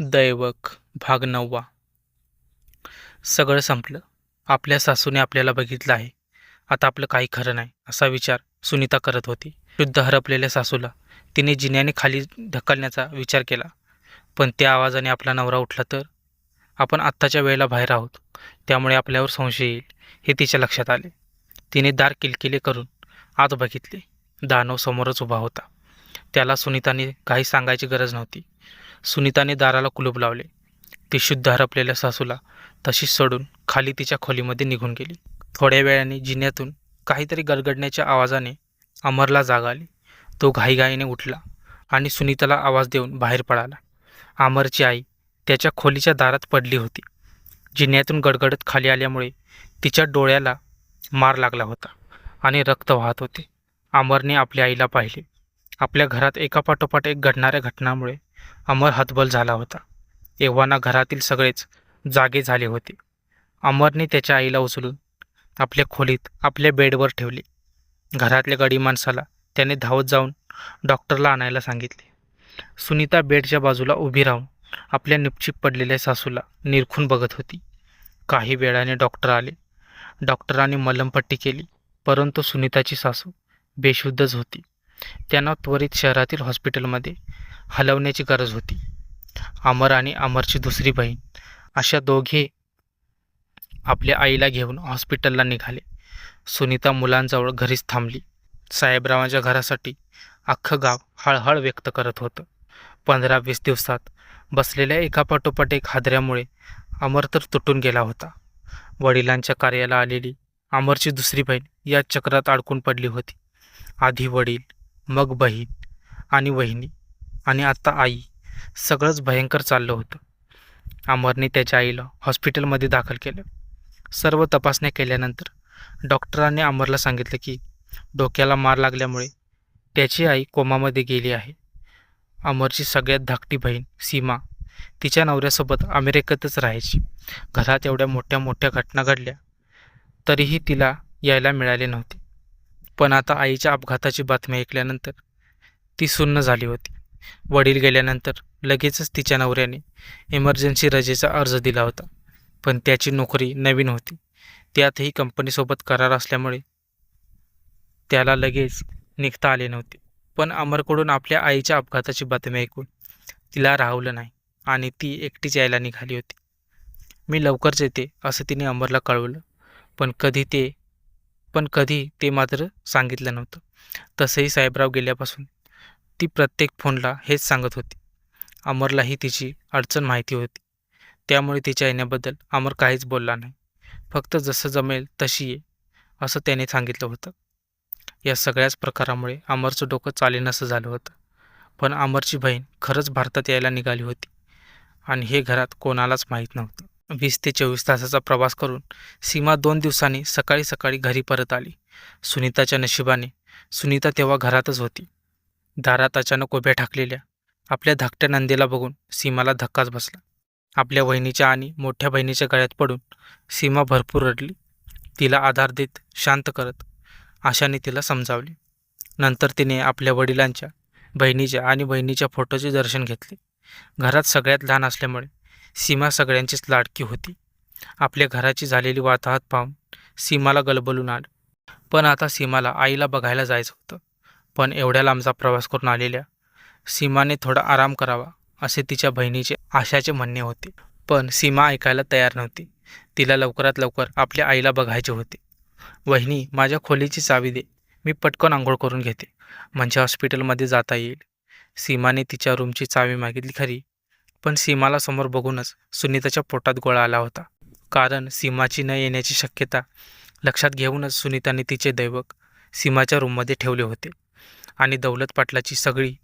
दैवक भाग नववा. सगळं संपलं. आपल्या सासूने आपल्याला बघितलं आहे. आता आपलं काही खरं नाही असा विचार सुनीता करत होती. शुद्ध हरपलेल्या सासूला. तिने जिन्याने खाली ढकलण्याचा विचार केला. पण त्या आवाजाने आपला नवरा उठला तर? आपण आत्ताच्या वेळेला बाहेर आहोत. त्यामुळे आपल्यावर संशय येईल हे तिच्या लक्षात आले. तिने दार किलकिले करून आत बघितले. दानव समोरच उभा होता. त्याला सुनीताने काही सांगायची गरज नव्हती. सुनीताने दाराला कुलूप लावले. ती शुद्ध हरपलेल्या सासूला तशीच सोडून खाली तिच्या खोलीमध्ये निघून गेली. थोड्या वेळाने जिन्यातून काहीतरी गडगडण्याच्या आवाजाने अमरला जाग आली. तो घाईघाईने उठला आणि सुनीताला आवाज देऊन बाहेर पडाला अमरची आई त्याच्या खोलीच्या दारात पडली होती. जिन्यातून गडगडत खाली आल्यामुळे तिच्या डोळ्याला मार लागला होता आणि रक्त वाहत होते. अमरने आपल्या आईला पाहिले. आपल्या घरात एकापाठोपाठ एक घडणाऱ्या घटनामुळे अमर हतबल झाला होता. एव्हाना घरातील सगळेच जागे झाले होते. अमरने त्याच्या आईला उचलून आपल्या खोलीत आपल्या बेडवर ठेवले. घरातल्या गडी माणसाला त्याने धावत जाऊन डॉक्टरला आणायला सांगितले. सुनीता बेडच्या बाजूला उभी राहून आपल्या निपचिप पडलेल्या सासूला निरखून बघत होती. काही वेळाने डॉक्टर आले. डॉक्टरांनी मलमपट्टी केली परंतु सुनीताची सासू बेशुद्धच होती. त्यांना त्वरित शहरातील हॉस्पिटलमध्ये हलवण्याची गरज होती. अमर आणि अमरची दुसरी बहीण अशा दोघे आपल्या आईला घेऊन हॉस्पिटलला निघाले. सुनीता मुलांजवळ घरीच थांबली. साहेबरावांच्या घरासाठी अख्खं गाव हळहळ व्यक्त करत होतं. पंधरा वीस दिवसात बसलेल्या एकापाठोपाठ एक हादऱ्यामुळे अमर तर तुटून गेला होता. वडिलांच्या कार्याला आलेली अमरची दुसरी बहीण या चक्रात अडकून पडली होती. आधी वडील मग बहीण आणि वहिनी आणि आता आई सगळंच भयंकर चाललं होतं. अमरने त्याच्या आईला हॉस्पिटलमध्ये दाखल केलं. सर्व तपासण्या केल्यानंतर डॉक्टरांनी अमरला सांगितलं की डोक्याला मार लागल्यामुळे त्याची आई कोमामध्ये गेली आहे. अमरची सगळ्यात धाकटी बहीण सीमा तिच्या नवऱ्यासोबत अमेरिकेतच राहायची. घरात एवढ्या मोठ्या मोठ्या घटना घडल्या तरीही तिला यायला मिळाले नव्हते. पण आता आईच्या अपघाताची बातमी ऐकल्यानंतर ती सुन्न झाली होती. वडील गेल्यानंतर लगेचच तिच्या नवऱ्याने इमर्जन्सी रजेचा अर्ज दिला होता. पण त्याची नोकरी नवीन होती. त्यातही कंपनीसोबत करार असल्यामुळे त्याला लगेच निघता आले नव्हते. पण अमरकडून आपल्या आईच्या अपघाताची बातमी ऐकून तिला राहवलं नाही आणि ती एकटीच यायला निघाली होती. मी लवकरच येते असं तिने अमरला कळवलं. पण कधी ते पण कधी ते मात्र सांगितलं नव्हतं. तसंही साहेबराव गेल्यापासून ती प्रत्येक फोनला हेच सांगत होती. अमरलाही तिची अडचण माहिती होती. त्यामुळे तिच्या येण्याबद्दल अमर काहीच बोलला नाही. फक्त जसं जमेल तशी ये असं त्याने सांगितलं होतं. या सगळ्याच प्रकारामुळे अमरचं डोकं चालेनसं झालं होतं. पण अमरची बहीण खरंच भारतात यायला निघाली होती. आणि हे घरात कोणालाच माहीत नव्हतं. वीस ते चोवीस तासाचा प्रवास करून सीमा दोन दिवसांनी सकाळी सकाळी घरी परत आली. सुनीताच्या नशिबाने. सुनीता तेव्हा घरातच होती. दारात अचानक उभ्या ठाकलेल्या आपल्या धाकट्या नंदीला बघून सीमाला धक्काच बसला. आपल्या वहिनीच्या आणि मोठ्या बहिणीच्या गळ्यात पडून सीमा भरपूर रडली. तिला आधार देत शांत करत आशाने तिला समजावले. नंतर तिने आपल्या वडिलांच्या बहिणीच्या आणि बहिणीच्या फोटोचे दर्शन घेतले. घरात सगळ्यात लहान असल्यामुळे सीमा सगळ्यांचीच लाडकी होती. आपल्या घराची झालेली वाताहत पाहून सीमाला गलबलून आलं पण आता सीमाला आईला बघायला जायचं होतं. पण एवढ्या लांबचा प्रवास करून आलेल्या सीमाने थोडा आराम करावा असे तिच्या बहिणीचे आशाचे म्हणणे होते. पण सीमा ऐकायला तयार नव्हती. तिला लवकरात लवकर आपल्या आईला बघायचे होते. वहिनी माझ्या खोलीची चावी दे. मी पटकन आंघोळ करून घेते. म्हणजे हॉस्पिटलमध्ये जाता येईल. सीमाने तिच्या रूमची चावी मागितली खरी. पण सीमाला समोर बघूनच सुनीताच्या पोटात गोळा आला होता. कारण सीमाची न येण्याची शक्यता लक्षात घेऊनच सुनीताने तिचे दैवक सीमाच्या रूममध्ये ठेवले होते आणि दौलत पाटलाची सगळी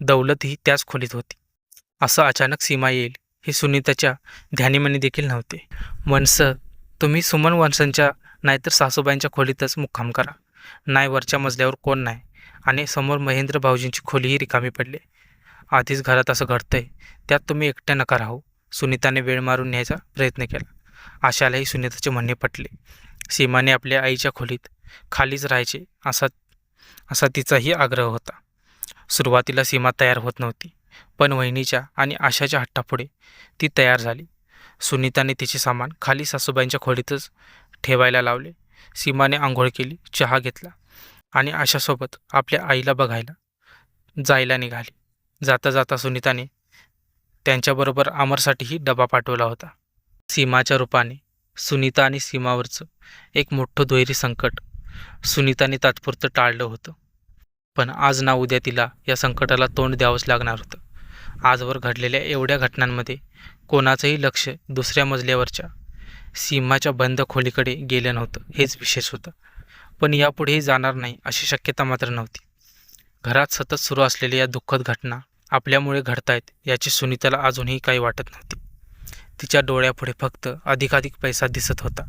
दौलतही त्याच खोलीत होती. असं अचानक सीमा येईल हे सुनीताच्या ध्यानीमनी देखील नव्हते. वंस तुम्ही सुमन वंशांच्या नाहीतर सासूबाईंच्या खोलीतच मुक्काम करा. नाही वरच्या मजल्यावर कोण नाही आणि समोर महेंद्र भाऊजींची खोलीही रिकामी पडली. आधीच घरात असं घडतंय त्यात तुम्ही एकट्या नका राहू. सुनीताने वेळ मारून न्यायचा प्रयत्न केला. आशालाही सुनीताचे म्हणणे पटले. सीमाने आपल्या आईच्या खोलीत खालीच राहायचे असा असा तिचाही आग्रह होता. सुरुवातीला सीमा तयार होत नव्हती पण वहिनीच्या आणि आशाच्या हट्टापुढे ती तयार झाली. सुनीताने तिचे सामान खाली सासूबाईंच्या खोलीतच ठेवायला लावले. सीमाने आंघोळ केली चहा घेतला आणि आशासोबत आपल्या आईला बघायला जायला निघाली. जाता जाता सुनीताने त्यांच्याबरोबर अमरसाठीही डबा पाठवला होता. सीमाच्या रूपाने सुनीता आणि सीमावरचं एक मोठं दुहेरी संकट सुनीताने तात्पुरतं टाळलं होतं. पण आज ना उद्या तिला या संकटाला तोंड द्यावंच लागणार होतं. आजवर घडलेल्या एवढ्या घटनांमध्ये कोणाचंही लक्ष दुसऱ्या मजल्यावरच्या सीमाच्या बंद खोलीकडे गेलं नव्हतं हेच विशेष होतं. पण यापुढेही जाणार नाही अशी शक्यता मात्र नव्हती. घरात सतत सुरू असलेल्या या दुःखद घटना आपल्यामुळे घडतायत याची सुनीताला अजूनही काही वाटत नव्हती. तिच्या डोळ्यापुढे फक्त अधिकाधिक पैसा दिसत होता.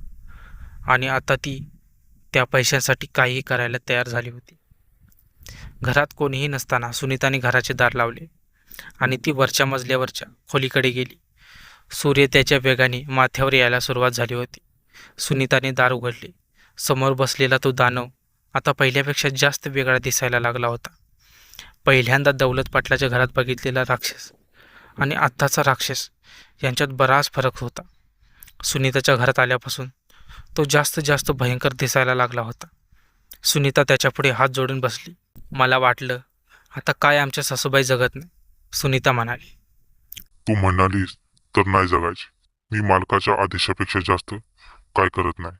आणि आता ती त्या पैशांसाठी काहीही करायला तयार झाली होती. घरात कोणीही नसताना सुनीताने घराचे दार लावले आणि ती वरच्या मजल्यावरच्या खोलीकडे गेली. सूर्य त्याच्या वेगाने माथ्यावर यायला सुरुवात झाली होती. सुनीताने दार उघडले. समोर बसलेला तो दानव आता पहिल्यापेक्षा जास्त वेगळा दिसायला लागला होता. पहिल्यांदा दौलत पाटलाच्या घरात बघितलेला राक्षस आणि आत्ताचा राक्षस यांच्यात बराच फरक होता. सुनीताच्या घरात आल्यापासून तो जास्त जास्त भयंकर दिसायला लागला होता. सुनीता त्याच्यापुढे हात जोडून बसली. मला वाटलं आता काय आमच्या सासूबाई जगत नाही सुनीता म्हणाली. तू म्हणालीस तर नाही जगायची. मी मालकाच्या आदेशापेक्षा जास्त काय करत नाही.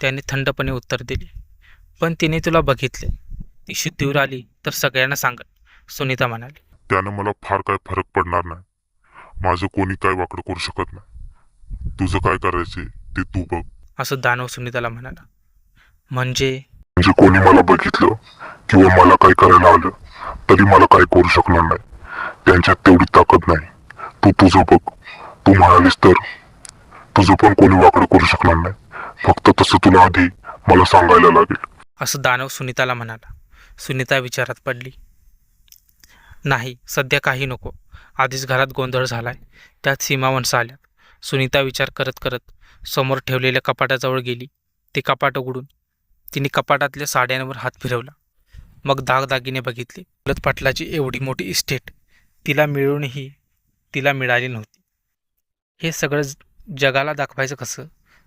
त्याने थंडपणे उत्तर दिले. पण तिने तुला बघितले. ती शुद्धीवर आली तर सगळ्यांना सांगत. सुनीता म्हणाली. त्यानं मला फार काय फरक पडणार नाही. माझं कोणी काय वाकडं करू शकत नाही. तुझं काय करायचे ते तू बघ. असं दानव सुनीताला म्हणाला. म्हणजे? म्हणजे कोणी मला बघितलं किंवा मला काय करायला आलं तरी मला काय करू शकणार नाही. त्यांच्यात तेवढी ताकद नाही. तू तुझं बघ. तू म्हणालीस तर तुझं पण कोणी वाकडं करू शकणार नाही. फक्त तसं तुला आधी मला सांगायला लागेल. असं दानव सुनीताला म्हणाला. सुनीता विचारात पडली. नाही सध्या काही नको. आधीच घरात गोंधळ झालाय. त्यात सीमा माणसं आल्यात. सुनीता विचार करत करत समोर ठेवलेल्या कपाटाजवळ गेली. ते कपाट उघडून तिने कपाटातल्या साड्यांवर हात फिरवला. मग दागदागिने बघितले. दौलत पाटलाची एवढी मोठी इस्टेट तिला मिळूनही तिला मिळाली नव्हती. हे सगळं जगाला दाखवायचं कसं?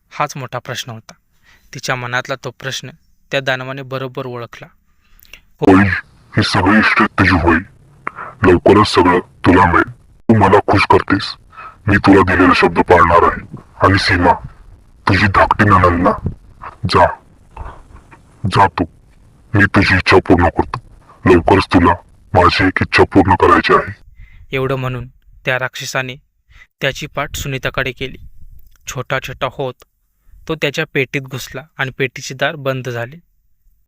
हाच मोठा प्रश्न होता. तिच्या मनातला तो प्रश्न त्या दानवाने बरोबर ओळखला. होईल हे सगळी इस्टेट तुझी होईल. लवकरच सगळं तुला मिळेल. तू मला खुश करतेस. मी तुला दिलेला शब्द पाळणार आहे. आणि सीमा तुझी धाकटी नणंद ना जा. जा तू. मी तुझी इच्छा पूर्ण करतो. लवकरच तुला माझी एक इच्छा पूर्ण करायची आहे. एवढं म्हणून त्या राक्षसाने त्याची पाठ सुनीताकडे केली. छोटा छोटा होत तो त्याच्या पेटीत घुसला आणि पेटीचे दार बंद झाले.